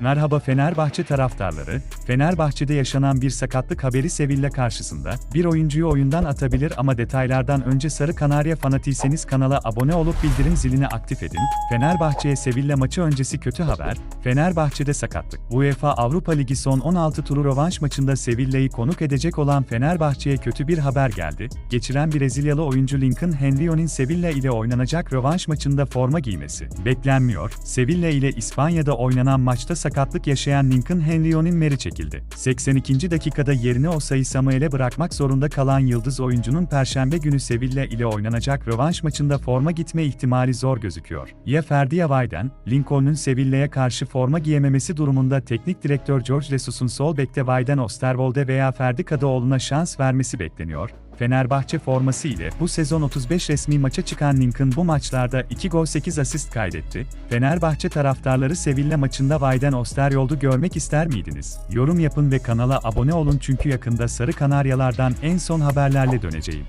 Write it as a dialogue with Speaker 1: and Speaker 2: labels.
Speaker 1: Merhaba Fenerbahçe taraftarları, Fenerbahçe'de yaşanan bir sakatlık haberi Sevilla karşısında, bir oyuncuyu oyundan atabilir ama detaylardan önce Sarı Kanarya fanatiyseniz kanala abone olup bildirim zilini aktif edin. Fenerbahçe'ye Sevilla maçı öncesi kötü haber, Fenerbahçe'de sakatlık. UEFA Avrupa Ligi son 16 turu rövanş maçında Sevilla'yı konuk edecek olan Fenerbahçe'ye kötü bir haber geldi. Geçiren Brezilyalı oyuncu Lincoln Henryo'nun Sevilla ile oynanacak rövanş maçında forma giymesi beklenmiyor. Sevilla ile İspanya'da oynanan maçta sakatlık yaşayan Lincoln Henryo'nun meri çekildi. 82. dakikada yerini Osayi Samuel'e bırakmak zorunda kalan yıldız oyuncunun Perşembe günü Sevilla ile oynanacak rövanş maçında forma gitme ihtimali zor gözüküyor. Ya Ferdi Yavay'den, Lincoln'un Sevilla'ya karşı forma giyememesi durumunda teknik direktör George Lesus'un sol bekte Vayden Osterwolde veya Ferdi Kadıoğlu'na şans vermesi bekleniyor. Fenerbahçe forması ile bu sezon 35 resmi maça çıkan Lincoln bu maçlarda 2 gol 8 asist kaydetti. Fenerbahçe taraftarları Sevilla maçında Vayden Osterwold'u görmek ister miydiniz? Yorum yapın ve kanala abone olun çünkü yakında Sarı Kanaryalardan en son haberlerle döneceğim.